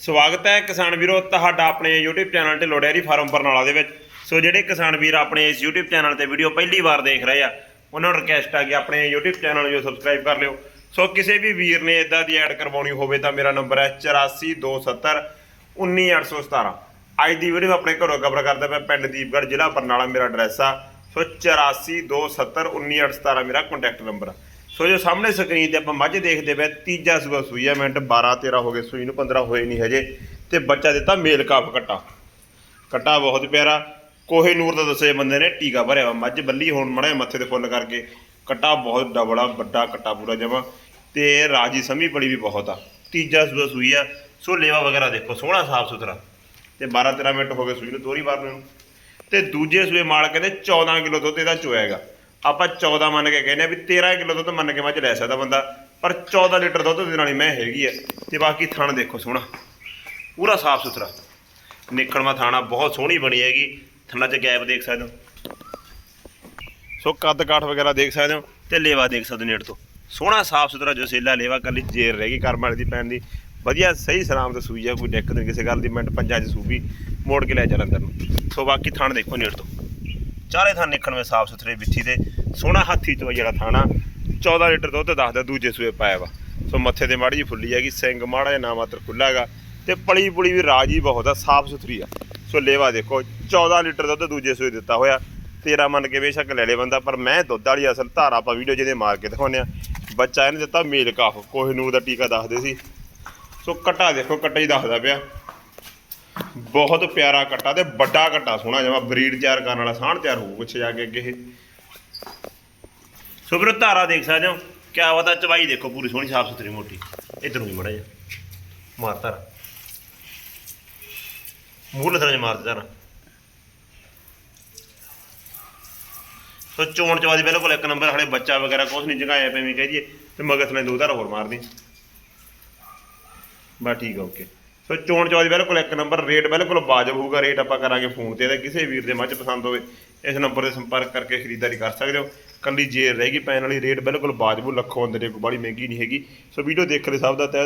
ਸਵਾਗਤ ਹੈ ਕਿਸਾਨ ਵੀਰੋ ਤੁਹਾਡਾ ਆਪਣੇ YouTube ਚੈਨਲ ਤੇ ਲੋੜਿਆਰੀ ਫਾਰਮ ਬਰਨਾਲਾ ਦੇ ਵਿੱਚ। ਸੋ ਜਿਹੜੇ ਕਿਸਾਨ ਵੀਰ ਆਪਣੇ ਇਸ YouTube ਚੈਨਲ ਤੇ ਵੀਡੀਓ ਪਹਿਲੀ ਵਾਰ ਦੇਖ ਰਹੇ ਆ, ਉਹਨਾਂ ਨੂੰ ਰਿਕਵੈਸਟ ਆ ਕਿ ਆਪਣੇ YouTube ਚੈਨਲ ਨੂੰ ਸਬਸਕ੍ਰਾਈਬ ਕਰ ਲਿਓ। ਸੋ ਕਿਸੇ ਵੀ ਵੀਰ ਨੇ ਇਦਾਂ ਦੀ ਐਡ ਕਰਵਾਉਣੀ ਹੋਵੇ ਤਾਂ ਮੇਰਾ ਨੰਬਰ ਹੈ 8427 19817 ਅੱਜ ਦੀ ਵੀਡੀਓ ਆਪਣੇ ਘਰੋਂ ਕਵਰ ਕਰਦਾ ਮੈਂ ਪਿੰਡ ਦੀਪਗੜ੍ਹ, ਜ਼ਿਲ੍ਹਾ ਬਰਨਾਲਾ ਮੇਰਾ ਐਡਰੈਸ ਆ। ਸੋ 8427 19817 ਮੇਰਾ ਕੰਟੈਕਟ ਨੰਬਰ ਆ। ਸੋ ਜੋ ਸਾਹਮਣੇ ਸਕਰੀਨ ਤੇ ਆਪਾਂ ਮੱਝ ਦੇਖਦੇ ਪਏ, ਤੀਜਾ ਸੂਆ ਸੂਈ ਆ, ਮਿੰਟ 12 13 ਹੋ ਗਏ, ਸੂਈ ਨੂੰ 15 ਹੋਏ ਨਹੀਂ ਹਜੇ, ਤੇ ਬੱਚਾ ਦਿੱਤਾ ਮੇਲ ਕਾਫ ਕੱਟਾ। ਕੱਟਾ ਬਹੁਤ ਪਿਆਰਾ। ਕੋਹੇ ਨੂਰ ਦਾ ਦੱਸੇ ਬੰਦੇ ਨੇ, ਟੀਕਾ ਭਰਿਆ ਵਾ, ਮੱਝ ਬੱਲੀ ਹੋਣ ਮੜਾ ਮੱਥੇ ਤੇ ਫੁੱਲ ਕਰਕੇ। ਕੱਟਾ ਬਹੁਤ ਡਬਲਾ, ਵੱਡਾ ਕੱਟਾ ਪੂਰਾ ਜਮਾ, ਤੇ ਰਾਜੀ ਸਮੀ ਬੜੀ ਵੀ ਬਹੁਤ ਆ। ਤੀਜਾ ਸੂਆ ਸੂਈ ਆ ਸੋ ਲੇਵਾ ਵਗੈਰਾ ਦੇਖੋ, ਸੋਹਣਾ ਸਾਫ਼ ਸੁਥਰਾ। ਤੇ 12 13 ਮਿੰਟ ਹੋ ਗਏ ਸੂਈ ਨੂੰ, ਦੋਹਰੀ ਵਾਰ ਨੂੰ। ਤੇ ਦੂਜੇ ਸੂਏ ਮਾਲਕ ਕਹਿੰਦੇ 14 ਕਿਲੋ ਦੁੱਧ ਇਹਦਾ ਚੋਇਆਗਾ ਆਪਾਂ 14 ਮੰਨ ਕੇ ਕਹਿੰਦੇ ਆ ਵੀ 13 ਕਿਲੋ ਦੁੱਧ ਮੰਨ ਕੇ ਮੱਝ ਲੈ ਸਕਦਾ ਬੰਦਾ, ਪਰ 14 ਲੀਟਰ ਦੁੱਧ ਦੇ ਨਾਲ ਹੀ ਮੈਂ ਹੈਗੀ ਆ। ਤੇ ਬਾਕੀ ਥਣ ਦੇਖੋ ਸੋਹਣਾ। ਪੂਰਾ ਸਾਫ਼ ਸੁਥਰਾ। ਨਿਕਲਵਾ ਥਾਣਾ ਬਹੁਤ ਸੋਹਣੀ ਬਣੀ ਹੈਗੀ। ਥਣਾ 'ਚ ਗੈਪ ਦੇਖ ਸਕਦੇ ਹੋ। ਸੋ ਕੱਦ ਕਾਠ ਵਗੈਰਾ ਦੇਖ ਸਕਦੇ ਹੋ ਤੇ ਲੇਵਾ ਦੇਖ ਸਕਦੇ ਹੋ ਨੇੜ ਤੋਂ। ਸੋਹਣਾ ਸਾਫ਼ ਸੁਥਰਾ ਜੋ ਸੇਲਾ ਲੇਵਾ ਕੱਲੀ ਜੇਰ ਰਹਿ ਗਈ ਕਰਮ ਵਾਲੀ ਦੀ ਪੈਣ ਦੀ। ਵਧੀਆ ਸਹੀ ਸਲਾਮਤ ਸੂਈ ਆ, ਕੋਈ ਦਿੱਕਤ ਨਹੀਂ, ਕਿਸੇ ਗੱਲ ਦੀ ਮਿੰਟ ਪੰਜਾਂ 'ਚ ਸੂਬੀ ਮੋੜ ਕੇ ਲੈ ਚੱਲ ਅੰਦਰ ਨੂੰ। ਸੋ ਬਾਕੀ ਥਾਣ ਦੇਖੋ ਨੇੜ ਤੋਂ। ਚਾਰੇ ਥਾਂ ਨਿਕਲਣ ਵਿੱਚ ਸਾਫ਼ ਸੁਥਰੇ ਵਿੱਥੀ ਦੇ, ਸੋਹਣਾ ਹਾਥੀ ਤੋਂ ਜਿਹੜਾ ਥਾਣਾ 14 ਲੀਟਰ ਦੁੱਧ ਦੱਸਦਾ ਦੂਜੇ ਸੂਏ ਪਾਇਆ ਵਾ। ਸੋ ਮੱਥੇ ਤੇ ਮਾੜੀ ਜੀ ਫੁੱਲੀ ਹੈਗੀ, ਸਿੰਘ ਮਾੜਾ ਜਿਹਾ ਨਾ ਮਾਤਰ ਖੁੱਲਾ ਹੈਗਾ, ਤੇ ਪਲੀ ਪੁਲੀ ਵੀ ਰਾਜੀ ਬਹੁਤ ਆ, ਸਾਫ਼ ਸੁਥਰੀ ਆ। ਸੋ ਲੇਵਾ ਦੇਖੋ 14 ਲੀਟਰ ਦੁੱਧ ਦੂਜੇ ਸੂਏ ਦਿੱਤਾ ਹੋਇਆ, ਤੇਰਾ ਮੰਨ ਕੇ ਬੇਸ਼ੱਕ ਲੈ ਲੇ ਬੰਦਾ, ਪਰ ਮੈਂ ਦੁੱਧ ਵਾਲੀ ਅਸਲ ਧਾਰਾ ਆਪਾਂ ਵੀਡੀਓ ਜਿਹਦੇ ਮਾਰ ਕੇ ਦਿਖਾਉਂਦੇ ਆ ਬੱਚਾ ਇਹਨੇ ਦਿੱਤਾ ਮੇਲ ਕਾਫ, ਕੋਹਨੂਰ ਦਾ ਟੀਕਾ ਦੱਸਦੇ ਸੀ। ਸੋ ਕੱਟਾ ਦੇਖੋ, ਕੱਟਾ ਹੀ ਦੱਸਦਾ ਪਿਆ। ਬਹੁਤ ਪਿਆਰਾ ਕੱਟਾ ਤੇ ਵੱਡਾ ਕੱਟਾ, ਸੋਹਣਾ ਜਿਹਾ ਬਰੀਡ ਤਿਆਰ ਕਰਨ ਵਾਲਾ ਸਾਂਢ ਤਿਆਰ ਹੋਊ, ਪਿੱਛੇ ਜਾ ਕੇ ਅੱਗੇ ਇਹ। ਸੋ ਵੀਰੋ, ਧਾਰਾ ਦੇਖ ਸਕਦੇ ਹੋ, ਕਿਆ ਪਤਾ ਚਵਾਈ ਦੇਖੋ, ਪੂਰੀ ਸੋਹਣੀ, ਸਾਫ਼ ਸੁਥਰੀ, ਮੋਟੀ। ਇਧਰ ਨੂੰ ਮੜਾ ਜਾ ਮਾਰ ਧਾਰਾ। ਮੂੰਹ ਲਸਣ ਮਾਰ ਧਾਰਾ। ਸੋ ਚੋਣ ਚਵਾਦੀ ਬਿਲਕੁਲ ਇੱਕ ਨੰਬਰ, ਹਲੇ ਬੱਚਾ ਵਗੈਰਾ ਕੁਛ ਨਹੀਂ ਜਗਾਇਆ ਪਿਆ ਵੀ ਕਹਿ ਦਈਏ। ਤੇ ਮਗਰ ਨੇ ਦੋ ਧਾਰਾ ਹੋਰ ਮਾਰਦੀ ਬਸ ਠੀਕ ਆ, ਓਕੇ। ਸੋ ਚੋਣ ਚਵਾਦੀ ਬਿਲਕੁਲ ਇੱਕ ਨੰਬਰ, ਰੇਟ ਬਿਲਕੁਲ ਵਾਜਬ ਹੋਊਗਾ। ਰੇਟ ਆਪਾਂ ਕਰਾਂਗੇ ਫੋਨ ਤੇ ਇਹਦਾ ਕਿਸੇ ਵੀਰ ਦੇ ਮੱਝ ਪਸੰਦ ਹੋਵੇ, ਇਸ ਨੰਬਰ ਤੇ ਸੰਪਰਕ ਕਰਕੇ ਖਰੀਦਦਾਰੀ ਕਰ ਸਕਦੇ ਹੋ। ਕੱਲੀ ਜੇਰ ਰਹੇਗੀ, ਪੈਣ ਵਾਲੀ ਰੇਟ ਬਿਲਕੁਲ ਵਾਜਬ ਲੱਖੋਂ ਅੰਦਰ ਕੋਈ ਬੜੀ ਮਹਿੰਗੀ ਨਹੀਂ ਹੈਗੀ। ਸੋ ਵੀਡੀਓ ਦੇਖ ਦੇ ਸਭ ਦਾ ਤਹਿ